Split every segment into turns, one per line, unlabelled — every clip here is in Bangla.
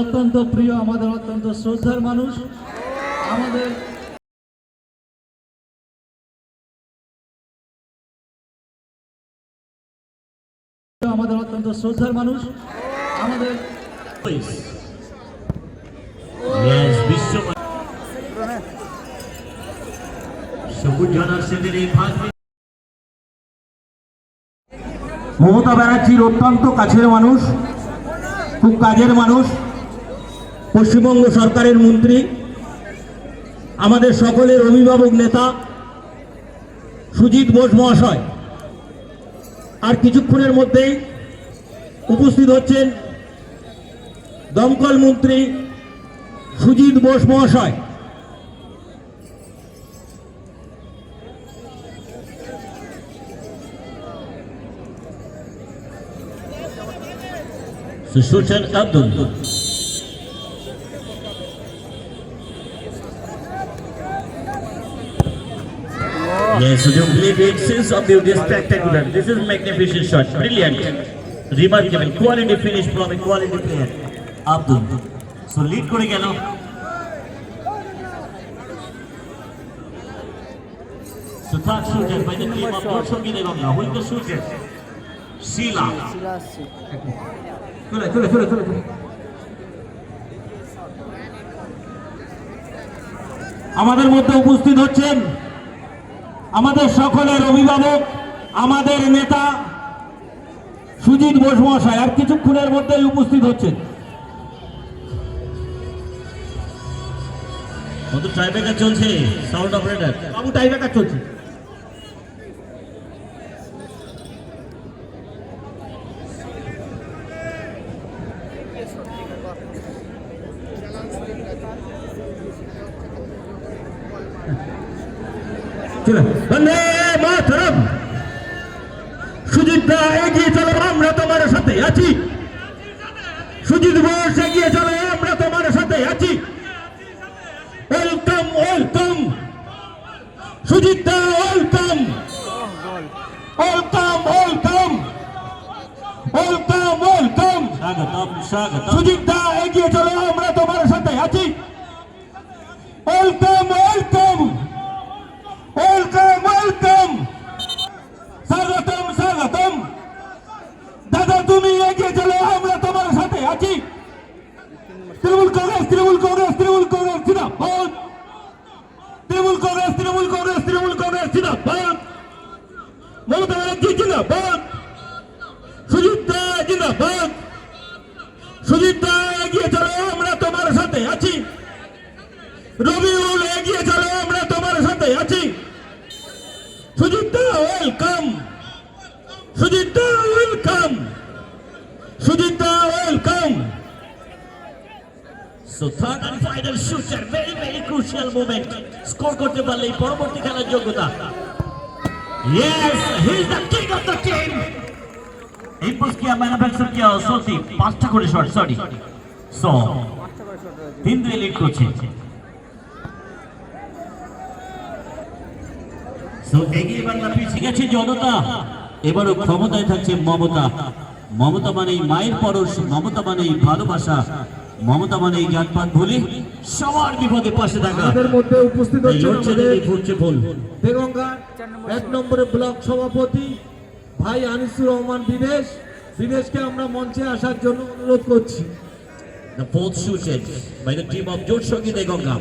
অত্যন্ত প্রিয়, আমাদের অত্যন্ত শ্রদ্ধার মানুষ, আমাদের আমাদের অত্যন্ত শ্রদ্ধার মানুষ, আমাদের
বিশ্ব সবুজ জনার সেনের এই মমতা ব্যানার্জির অত্যন্ত কাছের মানুষ, খুব কাজের মানুষ, পশ্চিমবঙ্গ সরকারের মন্ত্রী, আমাদের সকলের অভিভাবক নেতা, সুজিত বোস মহাশয়। আর কিছুক্ষণের মধ্যেই উপস্থিত হচ্ছেন দমকল মন্ত্রী সুজিত বোস মহাশয়। সুশোচন Abdul Yes, would you believe it? Sense of beauty is spectacular. This is magnificent shot. Brilliant. Remarkable. Quality finish from a quality player. Abdul. So lead করে গেল So third shooter by the team of Dorshongi Devanga. Who is the shooter? Sheila. চলে চলে চলে চলে চলে। আমাদের মধ্যে উপস্থিত হচ্ছেন আমাদের সকলের অভিভাবক আমাদের নেতা সুজিত বোস মহাশয় আর কিছুক্ষণের মধ্যেই উপস্থিত হচ্ছেন। কত টাইব্রেকার চলছে? সাউন্ড অপারেটর বাবু টাইব্রেকার চলছে। বন্দে মাতরম। সুজিত দা এগিয়ে চলো আমরা তোমার সাথে আছি। সুজিত বোস এগিয়ে চলো আমরা তোমার সাথে আছি। Welcome welcome. সুজিত দা welcome. Welcome welcome. Welcome welcome. স্বাগতম স্বাগতম। সুজিত দা এগিয়ে চলো আমরা তোমার সাথে আছি ওয়েলকাম ওয়েলকাম ওয়েলকাম ওয়েলকাম স্বাগতম স্বাগতম দাদা তুমি এগিয়ে চলো আমরা তোমার সাথে আছি তৃণমূল কংগ্রেস তৃণমূল কংগ্রেস তৃণমূল কংগ্রেস জিন্দাবাদ তৃণমূল কংগ্রেস তৃণমূল কংগ্রেস তৃণমূল কংগ্রেস জিন্দাবাদ মমতা ব্যানার্জি জিন্দাবাদ সুজিত দা দা এগিয়ে চলো তোমার সাথে আছি। রবিউল এগিয়ে চলো তোমার সাথে আছি। Sujita welcome Sujita welcome Sujita welcome So third and final shooter, very very crucial moment. Score করতে পারলেই পরবর্তী খেলার যোগ্যতা। Yes, he is the king of the team. Impose কিয়া ম্যানুফ্যাকচার কিয়া সলতি পাঁচটা করে শট সরি সো তিন দুই লিড করছে। So, এগিয়ে বাংলা পিছিয়ে গেছে জনতা? এবারও ক্ষমতায় থাকছে মমতা। মমতা মানেই মায়ের পরশ মমতা মানে ভালোবাসা মমতা মানেই জাতপাত ভুলে সবার বিপদে পাশে থাকা।
আমাদের মধ্যে উপস্থিত
এই ফুটছে
বেগঙ্গা এক নম্বরে ব্লক সভাপতি ভাই আনিসুর রহমান বিদেশ বিদেশকে আমরা মঞ্চে আসার জন্য অনুরোধ করছি
The fourth shooter by the team of George Shogi Degonga.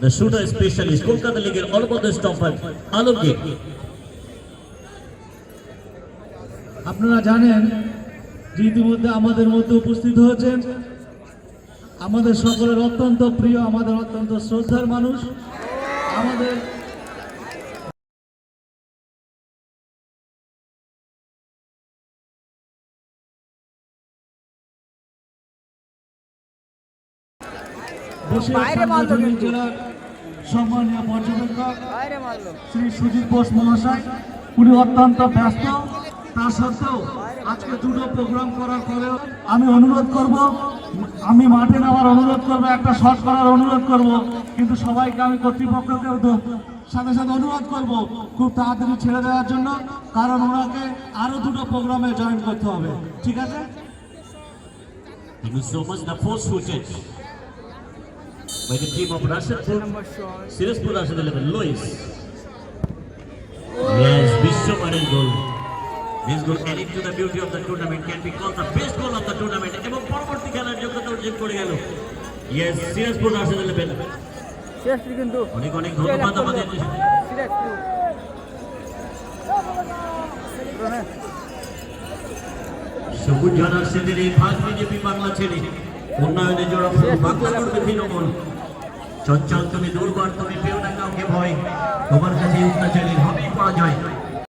The shooter specialist, Kolkata League all about the stopper, Alomgir.
আপনারা জানেন যে ইতিমধ্যে আমাদের মধ্যে উপস্থিত হয়েছেন আমাদের সকলের অত্যন্ত প্রিয় আমাদের অত্যন্ত শ্রদ্ধার মানুষ আমাদের
বাইরে মারলো
সাংগঠনিক
কিন্তু।
সম্মানীয় পর্যবেক্ষক শ্রী সুজিত বোস মহাশয়। উনি অত্যন্ত ব্যস্ত। তা সত্ত্বেও আজকে দুটো প্রোগ্রাম করার পরেও আমি অনুরোধ করব আমি মাঠে নামার অনুরোধ করব একটা শট করার অনুরোধ করব কিন্তু সবাইকে আমি কর্তৃপক্ষকে সাথে সাথে অনুরোধ করব খুব তাড়াতাড়ি ছেড়ে দেওয়ার জন্য কারণ ওনাকে আরও দুটো প্রোগ্রামে জয়েন করতে হবে। ঠিক আছে?
Thank you so much. The first footage. By the team of Rashidpur, Sirajpur Rashid 11, Lois. Yes, Vishwamanin goal. This goal adding to the beauty of the tournament can be called the best goal of the tournament এবং পরবর্তী খেলার যোগ্যতা অর্জন করে গেল yes Sirajpur Rashid eleven
seriously কিন্তু
অনেক অনেক ধন্যবাদ আমাদের
সিরিয়াসলি
সবুজ জানার সেদের এই ভাগ বিজেপি বাংলা ছেড়ে উন্নয়নের জোড়া বাংলা করবে তৃণমূল চঞ্চল তুমি দুর্বার তুমি পেও না কাউকে ভয়। তোমার কাছে অত্যাচারী হবেই পরাজয়।